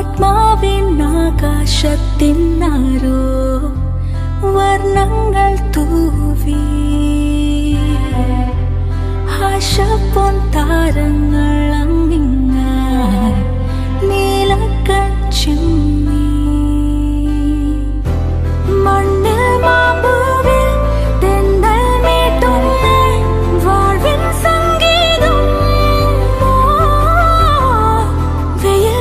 ആത്മാവിൻ ആകാശത്തിനാരോ വർണങ്ങൾ തൂവി. ആശപ്പൊൻ താരങ്ങൾ അങ്ങിങ്ങ നീലക്കൺ ചിമ്മി. മണ്ണിൽ മാമ്പൂവിൽ തെന്നൽ സംഗീതം. വെയിൽ